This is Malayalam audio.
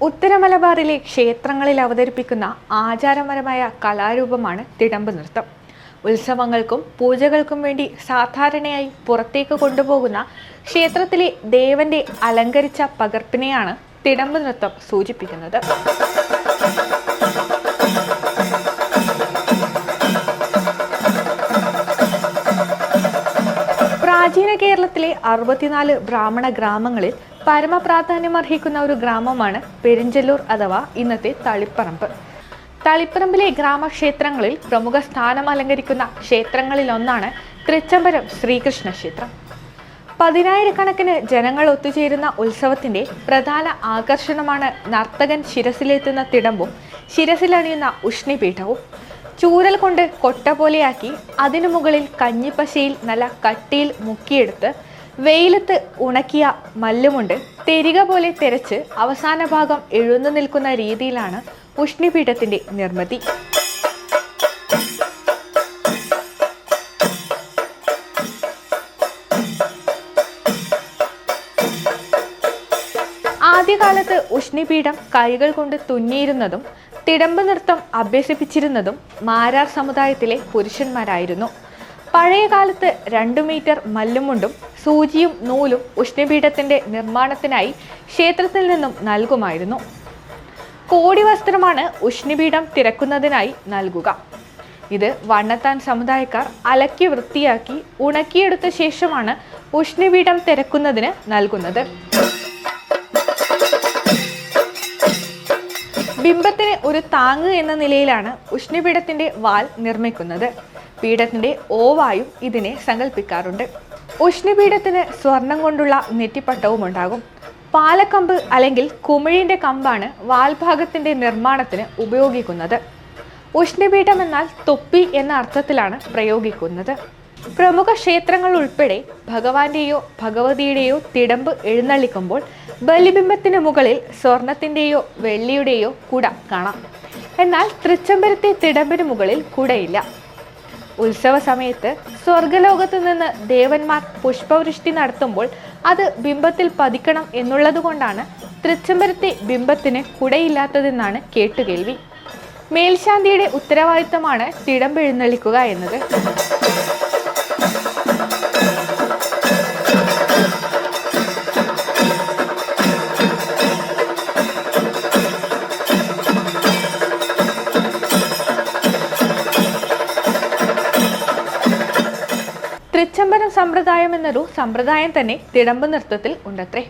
ഉത്തര മലബാറിലെ ക്ഷേത്രങ്ങളിൽ അവതരിപ്പിക്കുന്ന ആചാരപരമായ കലാരൂപമാണ് തിടമ്പ് നൃത്തം. ഉത്സവങ്ങൾക്കും പൂജകൾക്കും വേണ്ടി സാധാരണയായി പുറത്തേക്ക് കൊണ്ടുപോകുന്ന ക്ഷേത്രത്തിലെ ദേവന്റെ അലങ്കരിച്ച പകർപ്പിനെയാണ് തിടമ്പ് നൃത്തം സൂചിപ്പിക്കുന്നത്. പ്രാചീന കേരളത്തിലെ അറുപത്തിനാല് ബ്രാഹ്മണ ഗ്രാമങ്ങളിൽ പരമപ്രാധാന്യമർഹിക്കുന്ന ഒരു ഗ്രാമമാണ് പെരിഞ്ചല്ലൂർ അഥവാ ഇന്നത്തെ തളിപ്പറമ്പ്. തളിപ്പറമ്പിലെ ഗ്രാമക്ഷേത്രങ്ങളിൽ പ്രമുഖ സ്ഥാനം അലങ്കരിക്കുന്ന ക്ഷേത്രങ്ങളിലൊന്നാണ് തൃച്ചംബരം ശ്രീകൃഷ്ണ ക്ഷേത്രം. പതിനായിരക്കണക്കിന് ജനങ്ങൾ ഒത്തുചേരുന്ന ഉത്സവത്തിന്റെ പ്രധാന ആകർഷണമാണ് നർത്തകൻ ശിരസിലെത്തുന്ന തിടമ്പും ശിരസിലണിയുന്ന ഉഷ്ണിപീഠവും. ചൂരൽ കൊണ്ട് കൊട്ട പോലെയാക്കി അതിനു മുകളിൽ കഞ്ഞിപ്പശയിൽ നല്ല കട്ടിയിൽ മുക്കിയെടുത്ത് വെയിലത്ത് ഉണക്കിയ മല്ലുമുണ്ട് തെരിക പോലെ തെരച്ച് അവസാന ഭാഗം എഴുന്നു നിൽക്കുന്ന രീതിയിലാണ് ഉഷ്ണിപീഠത്തിന്റെ നിർമ്മിതി. ആദ്യകാലത്ത് ഉഷ്ണിപീഠം കൈകൾ കൊണ്ട് തുന്നിയിരുന്നതും തിടമ്പ് നൃത്തം അഭ്യസിപ്പിച്ചിരുന്നതും മാരാർ സമുദായത്തിലെ പുരുഷന്മാരായിരുന്നു. പഴയകാലത്ത് രണ്ടു മീറ്റർ മല്ലുമുണ്ടും സൂചിയും നൂലും ഉഷ്ണിപീഠത്തിന്റെ നിർമ്മാണത്തിനായി ക്ഷേത്രത്തിൽ നിന്നും നൽകുമായിരുന്നു. കോടി വസ്ത്രമാണ് ഉഷ്ണിപീഠം തിരക്കുന്നതിനായി നൽകുക. ഇത് വണ്ണത്താൻ സമുദായക്കാർ അലക്കി വൃത്തിയാക്കി ഉണക്കിയെടുത്ത ശേഷമാണ് ഉഷ്ണിപീഠം തിരക്കുന്നതിന് നൽകുന്നത്. ബിംബത്തിന് ഒരു താങ്ങ് എന്ന നിലയിലാണ് ഉഷ്ണപീഠത്തിന്റെ വാൽ നിർമ്മിക്കുന്നത്. പീഠത്തിന്റെ ഓവായും ഇതിനെ സങ്കല്പിക്കാറുണ്ട്. ഉഷ്ണപീഠത്തിന് സ്വർണം കൊണ്ടുള്ള നെറ്റിപ്പട്ടവും ഉണ്ടാകും. പാലക്കമ്പ് അല്ലെങ്കിൽ കുമിഴിന്റെ കമ്പാണ് വാൽഭാഗത്തിന്റെ നിർമ്മാണത്തിന് ഉപയോഗിക്കുന്നത്. ഉഷ്ണപീഠം എന്നാൽ തൊപ്പി എന്ന അർത്ഥത്തിലാണ് പ്രയോഗിക്കുന്നത്. പ്രമുഖ ക്ഷേത്രങ്ങൾ ഉൾപ്പെടെ ഭഗവാന്റെയോ ഭഗവതിയുടെയോ തിടമ്പ് എഴുന്നള്ളിക്കുമ്പോൾ ബലിബിംബത്തിന് മുകളിൽ സ്വർണത്തിന്റെയോ വെള്ളിയുടെയോ കുട കാണാം. എന്നാൽ തൃച്ചംബരത്തെ തിടമ്പിന് മുകളിൽ കുടയില്ല. ഉത്സവ സമയത്ത് സ്വർഗലോകത്തു നിന്ന് ദേവന്മാർ പുഷ്പവൃഷ്ടി നടത്തുമ്പോൾ അത് ബിംബത്തിൽ പതിക്കണം എന്നുള്ളതുകൊണ്ടാണ് തൃച്ചംബരത്തെ ബിംബത്തിന് കുടയില്ലാത്തതെന്നാണ് കേട്ടുകേൾവി. മേൽശാന്തിയുടെ ഉത്തരവാദിത്തമാണ് തിടമ്പ് എഴുന്നള്ളിക്കുക എന്നത്. തൃച്ചംബരം സമ്പ്രദായം എന്നൊരു സമ്പ്രദായം തന്നെ തിടമ്പ് നൃത്തത്തിൽ ഉണ്ടത്രേ.